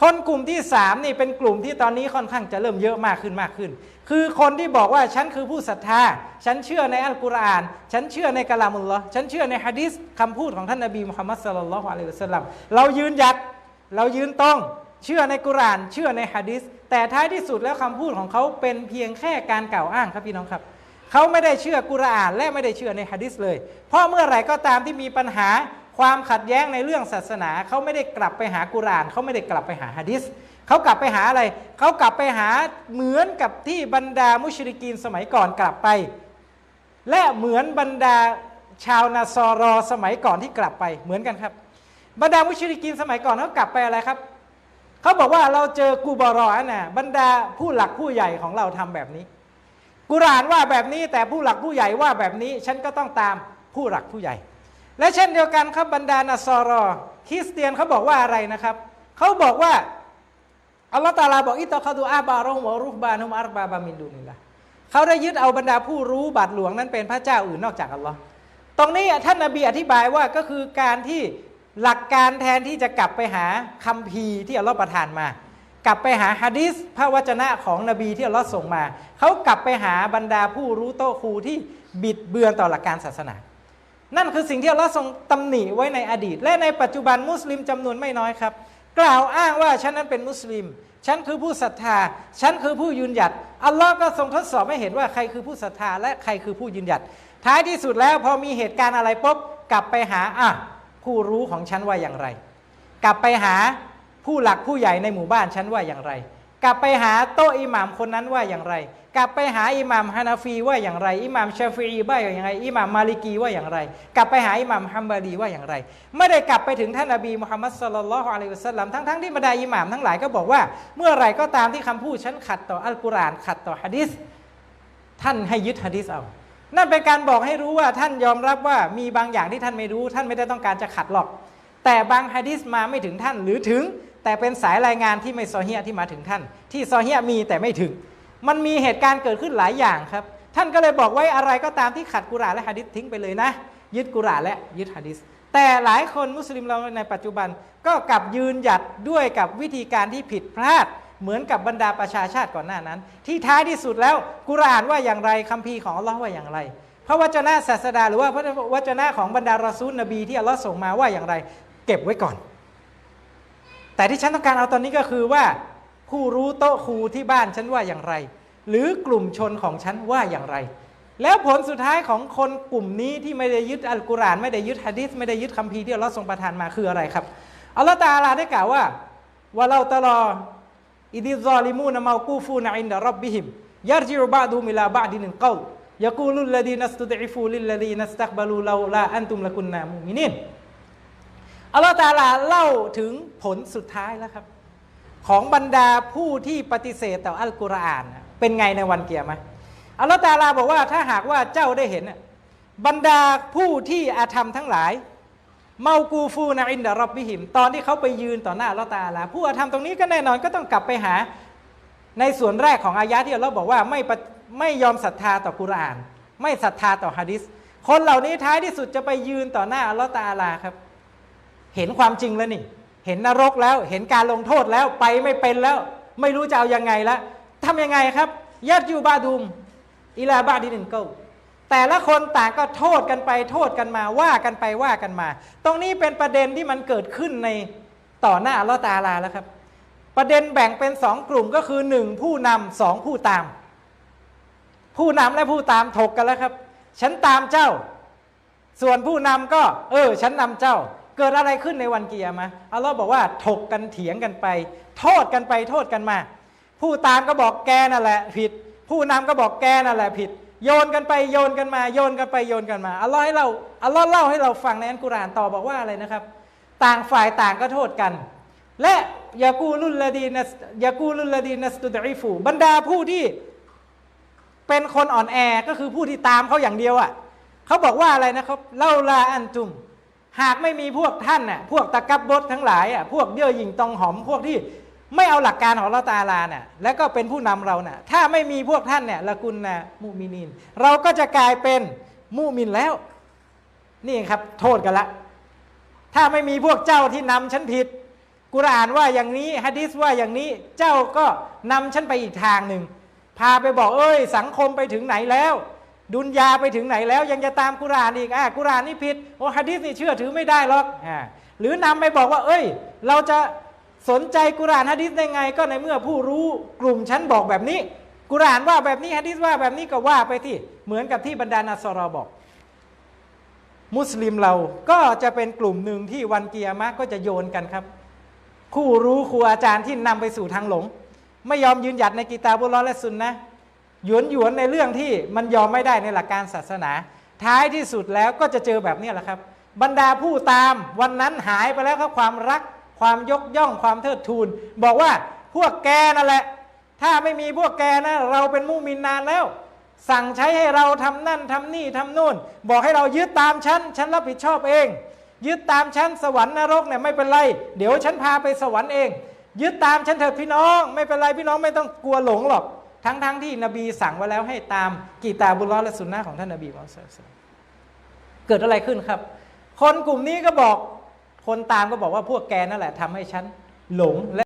คนกลุ่มที่สามนี่เป็นกลุ่มที่ตอนนี้ค่อนข้างจะเริ่มเยอะมากขึ้นมากขึ้น คือคนที่บอกว่าฉันคือผู้ศรัทธา ฉันเชื่อในอัลกุรอาน ฉันเชื่อในกะลามุลลอฉันเชื่อในฮะดีษคำพูดของท่านนบีมุฮัมมัดสลลัลลอฮุอะลัยฮิวสลัมเรายืนหยัดเรายืนตรงเชื่อในกุรอานเชื่อในฮะดีษแต่ท้ายที่สุดแล้วคำพูดของเขาเป็นเพียงแค่การกล่าวอ้างครับพี่น้องครับเขาไม่ได้เชื่อกุรอานและไม่ได้เชื่อในฮะดิษเลย เพราะเมื่อไหร่ก็ตามที่มีปัญหา ความขัดแย้งในเรื่องศาสนาเขาไม่ได้กลับไปหากุรานเขาไม่ได้กลับไปหาฮะดิษเขากลับไปหาอะไรเขากลับไปหาเหมือนกับที่บรรดามุชริกีนสมัยก่อนกลับไป และเหมือนบรรดาชาวนาซอรอสมัยก่อนที่กลับไปเหมือนกันครับ บรรดามุชริกีนสมัยก่อนเขากลับไปอะไรครับเขาบอกว่าเราเจอกูบารอน่ะบรรดาผู้หลักผู้ใหญ่ของเราทำแบบนี้ กุรานว่าแบบนี้แต่ผู้หลักผู้ใหญ่ว่าแบบนี้ฉันก็ต้องตามผู้หลักผู้ใหญ่ และเช่นเดียวกันครับบรรดานาซอรอคริสเตียนเขาบอกว่าอะไรนะครับเขาบอกว่าอัลลอฮฺตาลาบอกอิตตะคาดูอาบารุฮวรุฮบานุมอัรบาบามินดูนิลละเขาได้ยึดเอาบรรดาผู้รู้บาทหลวงนั้นเป็นพระเจ้าอื่นนอกจากอัลลอฮ์ตรงนี้ท่านนบีอธิบายว่าก็คือการที่หลักการแทนที่จะกลับไปหาคัมภีร์ที่อัลลอฮ์ประทานมา กลับไปหาฮะดีษพระวจนะของนบีที่อัลลอฮ์ส่งมา เขากลับไปหาบรรดาผู้รู้โตครูที่บิดเบือนต่อหลักการศาสนา นั่นคือสิ่งที่อัลลอฮ์ทรงตำหนิไว้ในอดีต และในปัจจุบันมุสลิมจำนวนไม่น้อยครับ กล่าวอ้างว่าฉันนั้นเป็นมุสลิม ฉันคือผู้ศรัทธา ฉันคือผู้ยืนหยัดอัลลอฮ์ก็ทรงทดสอบให้เห็นว่าใครคือผู้ศรัทธาและใครคือผู้ยืนหยัด ท้ายที่สุดแล้วพอมีเหตุการณ์อะไรปุ๊บกลับไปหาอะผู้รู้ของฉันว่าอย่างไร กลับไปหาผู้หลักผู้ใหญ่ในหมู่บ้านฉันว่าอย่างไร กลับไปหาโต๊ะอิหม่ามคนนั้นว่าอย่างไร กลับไปหาอิหม่ามฮานาฟีว่าอย่างไร อิหม่ามชาฟีว่าอย่างไร อิหม่ามมาลิกีว่าอย่างไร กลับไปหาอิหม่ามฮัมบารีว่าอย่างไร ไม่ได้กลับไปถึงท่านนบีมุฮัมมัดสลลัลลอฮุอะลัยฮิวะสัลลัมทั้งๆที่บรรดาอิหม่ามทั้งหลายก็บอกว่า เมื่อไรก็ตามที่คำพูดฉันขัดต่ออัลกุรอานขัดต่อฮะดิษท่านให้ยึดฮะดิษเอา นั่นเป็นการบอกให้รู้ว่าท่านยอมรับว่ามีบางอย่างที่ท่านไม่รู้ ท่านไม่ได้ต้องการจะขัดหรอก แต่บางฮะดิษมาไม่ถึงท่านหรือถึง แต่เป็นสายรายงานที่ไม่ซอเฮียที่มาถึงท่าน ที่ซอเฮียมีแต่ไม่ถึง มันมีเหตุการณ์เกิดขึ้นหลายอย่างครับ ท่านก็เลยบอกไว้อะไรก็ตามที่ขัดกุรานและฮะดิษทิ้งไปเลยนะ ยึดกุรานและยึดฮะดิษแต่หลายคนมุสลิมเราในปัจจุบันก็กลับยืนหยัดด้วยกับวิธีการที่ผิดพลาด เหมือนกับบรรดาประชาชาติก่อนหน้านั้น ที่ท้ายที่สุดแล้วกุรอานว่าอย่างไรคัมภีร์ของอัลลอฮ์ว่าอย่างไรพระวจนะศาสดาหรือว่าพระวจนะของบรรดารอซูลนบีที่อัลลอฮ์ส่งมาว่าอย่างไร เก็บไว้ก่อน แต่ที่ฉันต้องการเอาตอนนี้ก็คือว่า ผู้รู้โต๊ะครูที่บ้านฉันว่าอย่างไร หรือกลุ่มชนของฉันว่าอย่างไร แล้วผลสุดท้ายของคนกลุ่มนี้ที่ไม่ได้ยึดอัลกุรอานไม่ได้ยึดฮะดิษไม่ได้ยึดคัมภีร์ที่อัลลอฮ์ทรงประทานมาคืออะไรครับอัลลอฮ์ตาอาลาได้กล่าวว่าว่าเราตลออิดิซอลิมูนมากูฟูนอินดะรับบิฮิมยัรจิอุบะดูมิลาบะดินินกายากูลุลลดีนัสตุดิฟูลิลลดีนัสตักบาลูลาลาอันตุมละกุนนามุมินิน อัลลอฮฺตาลาเล่าถึงผลสุดท้ายแล้วครับ ของบรรดาผู้ที่ปฏิเสธต่ออัลกุรอาน เป็นไงในวันเกียรติอัลลอฮฺตาลาบอกว่าถ้าหากว่าเจ้าได้เห็น บรรดาผู้ที่อาธรรมทั้งหลาย เมากูฟูนาอินดารอบบิหิม ตอนที่เขาไปยืนต่อหน้าอัลลอฮฺตาลา ผู้อาธรรมตรงนี้ก็แน่นอนก็ต้องกลับไปหา ในส่วนแรกของอายะที่เราบอกว่าไม่ไม่ยอมศรัทธาต่อกุรอาน ไม่ศรัทธาต่อฮะดิษคนเหล่านี้ท้ายที่สุดจะไปยืนต่อหน้าอัลลอฮฺตาลาครับ เห็นความจริงแล้วนี่ เห็นนรกแล้ว เห็นการลงโทษแล้ว ไปไม่เป็นแล้ว ไม่รู้จะเอายังไงแล้วทำยังไงครับยัดยูบาดุมอิลาบาดินินเกแต่ละคนต่างก็โทษกันไปโทษกันมาว่ากันไปว่ากันมา ตรงนี้เป็นประเด็นที่มันเกิดขึ้นในต่อหน้าลอตาลาแล้วครับ ประเด็นแบ่งเป็นสองกลุ่มก็คือหนึ่งผู้นำสองผู้ตาม ผู้นำและผู้ตามถกกันแล้วครับ ฉันตามเจ้า ส่วนผู้นำก็ เออ ฉันนำเจ้า เกิดอะไรขึ้นในวันเกียร์มาอัลลอฮ์บอกว่าถกกันเถียงกันไป โทษกันไปโทษกันมา ผู้ตามก็บอกแกนั่นแหละผิด ผู้นำก็บอกแกนั่นแหละผิด โยนกันไปโยนกันมา โยนกันไปโยนกันมาอัลลอฮ์ให้เราอัลลอฮ์เล่าให้เราฟังในอันกุรานต่อบอกว่าอะไรนะครับ ต่างฝ่ายต่างก็โทษกัน และยากูลุลลดีนัสยากูลุลลดีนัสตุดอิฟูบรรดาผู้ที่เป็นคนอ่อนแอก็คือผู้ที่ตามเขาอย่างเดียวอะเขาบอกว่าอะไรนะครับเล่าลาอันจุม หากไม่มีพวกท่านน่ะพวกตะกับบดทั้งหลายอะพวกเย่อหยิ่งตองหอมพวกที่ไม่เอาหลักการของเราตาลาเนี่ยแล้วก็เป็นผู้นำเราน่ะถ้าไม่มีพวกท่านเนี่ยละกุลนะมุมินิน เราก็จะกลายเป็นมุมินแล้ว นี่ครับโทษกันละ ถ้าไม่มีพวกเจ้าที่นำฉันผิด กุรอานว่าอย่างนี้ฮะดิษว่าอย่างนี้เจ้าก็นำฉันไปอีกทางหนึ่งพาไปบอกเอ้ย สังคมไปถึงไหนแล้ว ดุนยาไปถึงไหนแล้วยังจะตามกุรานอีกอะกุรานนี่ผิดโอ้ฮะดิษนี่เชื่อถือไม่ได้หรอกอ่าหรือนำไปบอกว่า เอ้ย เราจะสนใจกุรานฮะดิษได้ไง ก็ในเมื่อผู้รู้กลุ่มฉันบอกแบบนี้ กุรานว่าแบบนี้ฮะดิษว่าแบบนี้ก็ว่าไปที่เหมือนกับที่บรรดานัสรอบอก มุสลิมเราก็จะเป็นกลุ่มหนึ่งที่วันเกียร์มะก็จะโยนกันครับคู่รู้ครูอาจารย์ที่นำไปสู่ทางหลง ไม่ยอมยืนหยัดในกีตาบุลลอฮ์และซุนนะ หยวนหยวนๆในเรื่องที่มันยอมไม่ได้ในหลักการศาสนา ท้ายที่สุดแล้วก็จะเจอแบบนี้แหละครับ บรรดาผู้ตามวันนั้นหายไปแล้วครับความรัก ความยกย่องความเทิดทูน บอกว่าพวกแกนั่นแหละ ถ้าไม่มีพวกแกนะเราเป็นมุมินนานแล้ว สั่งใช้ให้เราทำนั่นทำนี่ทำนู่น บอกให้เรายึดตามฉันฉันรับผิดชอบเอง ยึดตามฉันสวรรค์นรกเนี่ยไม่เป็นไร เดี๋ยวฉันพาไปสวรรค์เอง ยึดตามฉันเถิดพี่น้อง ไม่เป็นไรพี่น้องไม่ต้องกลัวหลงหรอก ทั้งๆทที่นบีสั่งไว้แล้วให้ตามกีตาบุลลอและสุนนะของท่านนบีมุฮัมมัดศ็อลลัลลอฮุอะลัยฮิวะซัลลัมเกิดอะไรขึ้นครับ คนกลุ่มนี้ก็บอก คนตามก็บอกว่าพวกแกนั่นแหละทำให้ฉันหลงและ